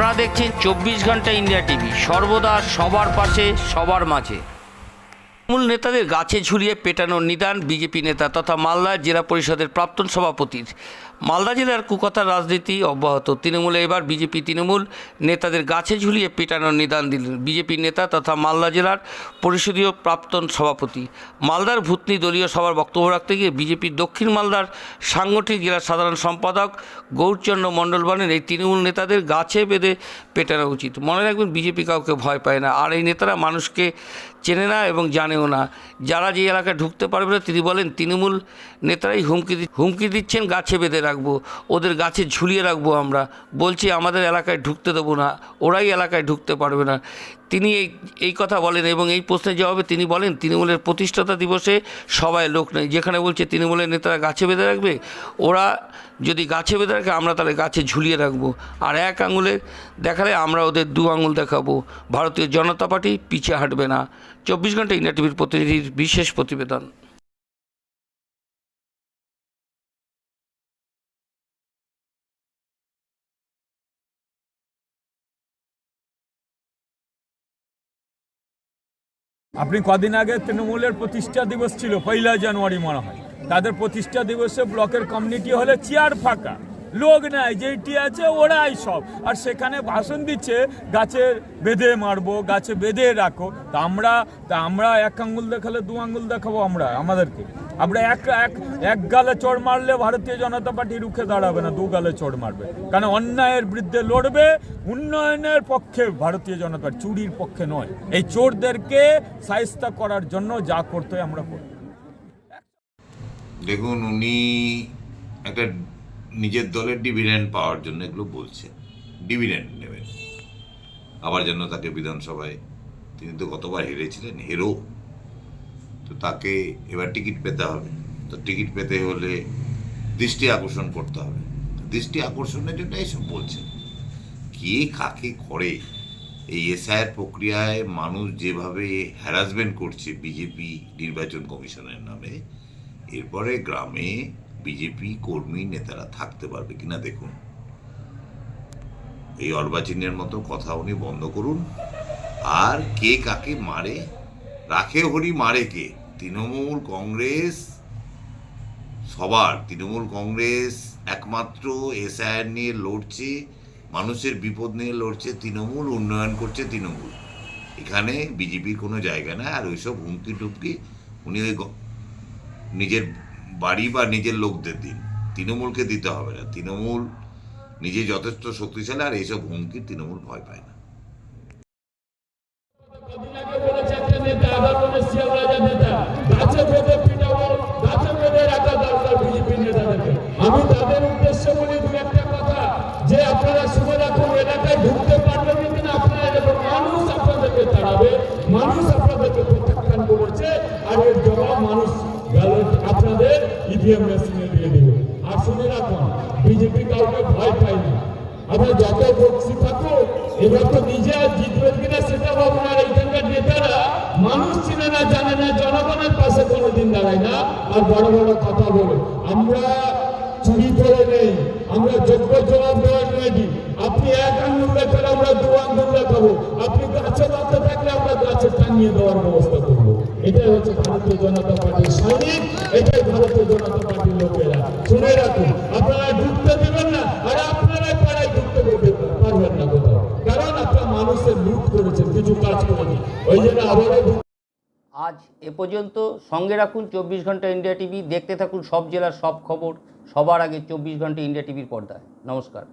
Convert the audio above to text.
আপনারা দেখছেন চব্বিশ ঘণ্টা ইন্ডিয়া টিভি। সর্বদা সবার পাশে, সবার মাঝে। মূল নেতাদের গাছে ঝুলিয়ে পেটানোর নিদান বিজেপি নেতা তথা মালদার জেলা পরিষদের প্রাক্তন সভাপতির। মালদা জেলার কুকথার রাজনীতি অব্যাহত। তৃণমূলে এবার বিজেপি তৃণমূল নেতাদের গাছে ঝুলিয়ে পেটানোর নিদান দিলেন বিজেপি নেতা তথা মালদা জেলার পরিষদীয় প্রাক্তন সভাপতি। মালদার ভূতনি দলীয় সভার বক্তব্য রাখতে গিয়ে বিজেপির দক্ষিণ মালদার সাংগঠনিক জেলার সাধারণ সম্পাদক গৌরচন্দ্র মণ্ডল বলেন, এই তৃণমূল নেতাদের গাছে বেঁধে পেটানো উচিত। মনে রাখবেন, বিজেপি কাউকে ভয় পায় না। আর এই নেতারা মানুষকে চেনে না এবং জানেও না। যারা যে এলাকায় ঢুকতে পারবে না, তিনি বলেন, তৃণমূল নেতারাই হুমকি হুমকি দিচ্ছেন গাছে বেঁধে রাখব, ওদের গাছে ঝুলিয়ে রাখব আমরা। বলছি, আমাদের এলাকায় ঢুকতে দেবো না, ওরাই এলাকায় ঢুকতে পারবে না। তিনি এই এই কথা বলেন এবং এই প্রশ্নের জবাবে তিনি বলেন, তৃণমূলের প্রতিষ্ঠাতা দিবসে সবাই লোক নেই। যেখানে বলছে তৃণমূলের নেতারা গাছে বেঁধে রাখবে, ওরা যদি গাছে বেঁধে রাখে, আমরা তাহলে গাছে ঝুলিয়ে রাখব। আর এক আঙুলে দেখালে আমরা ওদের দু আঙুল দেখাবো। ভারতীয় জনতা পার্টি পিছিয়ে হাঁটবে না। চব্বিশ ঘণ্টা ইন্ডিয়া টিভির প্রতিনিধির বিশেষ প্রতিবেদন। আপনি কদিন আগে তৃণমূলের প্রতিষ্ঠা দিবস ছিল, পয়লা জানুয়ারি মনে হয়। তাদের প্রতিষ্ঠা দিবসে ব্লকের কমিউনিটি হলে চেয়ার ফাঁকা। লোক নাই, যেইটি আছে ওরাই সব। আর সেখানে ভাষণ দিচ্ছে, গাছে বেঁধে মারবো, গাছে বেঁধে রাখো। তা আমরা তা আমরা এক আঙ্গুল দেখালে দু আঙ্গুল দেখাবো আমরা, আমাদেরকে। আমরা এক এক এক গালে চড় মারলে ভারতীয় জনতা পার্টি রুখে দাঁড়াবে না, দু গালে চড় মারবে। কারণ অন্যায়ের বিরুদ্ধে লড়বে, উন্নয়নের পক্ষে ভারতীয় জনতা চুরির পক্ষে নয়। এই চোরদেরকে সাহিস্তা করার জন্য যা করতে আমরা করি। দেখুন, উনি একটা নিজের দলের ডিভিডেন্ড পাওয়ার জন্য এগুলো বলছেন ডিভিডেন্ড নেবেন। আবার যেন তাকে বিধানসভায়, তিনি তো গতবার হেরেছিলেন, হেরো। তো তাকে এবার টিকিট পেতে হবে। তো টিকিট পেতে হলে দৃষ্টি আকর্ষণ করতে হবে। দৃষ্টি আকর্ষণের জন্য এইসব বলছেন কে কাকে করে? এই এসআইয়ের প্রক্রিয়ায় মানুষ যেভাবে হ্যারাসমেন্ট করছে, বিজেপি নির্বাচন কমিশনের নামে, এরপরে গ্রামে বিজেপি কর্মী নেতারা থাকতে পারবে কিনা দেখুন। এই অর্বাচীনের মতো কথা উনি বন্ধ করুন। আর কে কাকে মারে, রাখে হরি মারে কে? তৃণমূল কংগ্রেস, সবার। তৃণমূল কংগ্রেস একমাত্র এসআইআর নিয়ে লড়ছে, মানুষের বিপদ নিয়ে লড়ছে, তৃণমূল, উন্নয়ন করছে তৃণমূল। এখানে বিজেপির কোনো জায়গা নাই, আর ওইসব হুমকি টুমকি উনি ওই নিজের বাড়ি বা নিজের লোকদের দিন। তৃণমূলকে দিতে হবে না। তৃণমূল নিজে যথেষ্ট শক্তিশালী, আর এইসব হুমকি তৃণমূল ভয় পায় না। আমি তাদের উদ্দেশ্যে বলি দু একটা কথা, যে আপনারা শুনে এলাকায় ঢুকতে পারবেন কিনা আপনারা মানুষ আপনাদেরকে তাড়াবে, মানুষ আপনাদেরকে প্রত্যাখ্যান করেছে আর এর জবাব মানুষ ব্যালট আপনাদের ইভিএম মেশিনে দিয়ে দেবে। আর শুনে রাখুন বিজেপি কাউকে ভয় পায় না। আমরা যত বক্সি থাকুক, এবার তো নিজে আর জিতবেন কিনা সেটা ভাবুন। আর এইখানকার নেতারা, মানুষ চিনে না, জানে না, জনগণের পাশে কোনোদিন দাঁড়ায় না। আর বড় বড় কথা বলে, আমরা চুরি করে নেই, আমরা যোগ্য জবাব দেওয়ার রেডি। আপনি এক আঙ্গুল দেখালে আমরা দু আঙ্গুল দেখাবো আপনি গাছে বাঁধতে থাকলে আমরা গাছে টাঙিয়ে দেওয়ার ব্যবস্থা করব এটাই হচ্ছে ভারতীয় জনতা পার্টির সৈনিক এটাই ভারতীয় জনতা পার্টির লোকেরা। শুনে রাখুন, আপনারা ঢুকতে দেবেন না, আর আপনারাই পাড়ায় ঢুকতে পারবেন না কোথাও। কারণ আপনারা মানুষের লুট করেছেন, কিছু কাজ করেনি ওই জন্য আবারও আজ এ পর্যন্ত সঙ্গে রাখুন চব্বিশ ঘণ্টা ইন্ডিয়া টিভি, দেখতে থাকুন সব জেলার সব খবর, সবার আগে চব্বিশ ঘণ্টা ইন্ডিয়া টিভির পর্দায়। নমস্কার।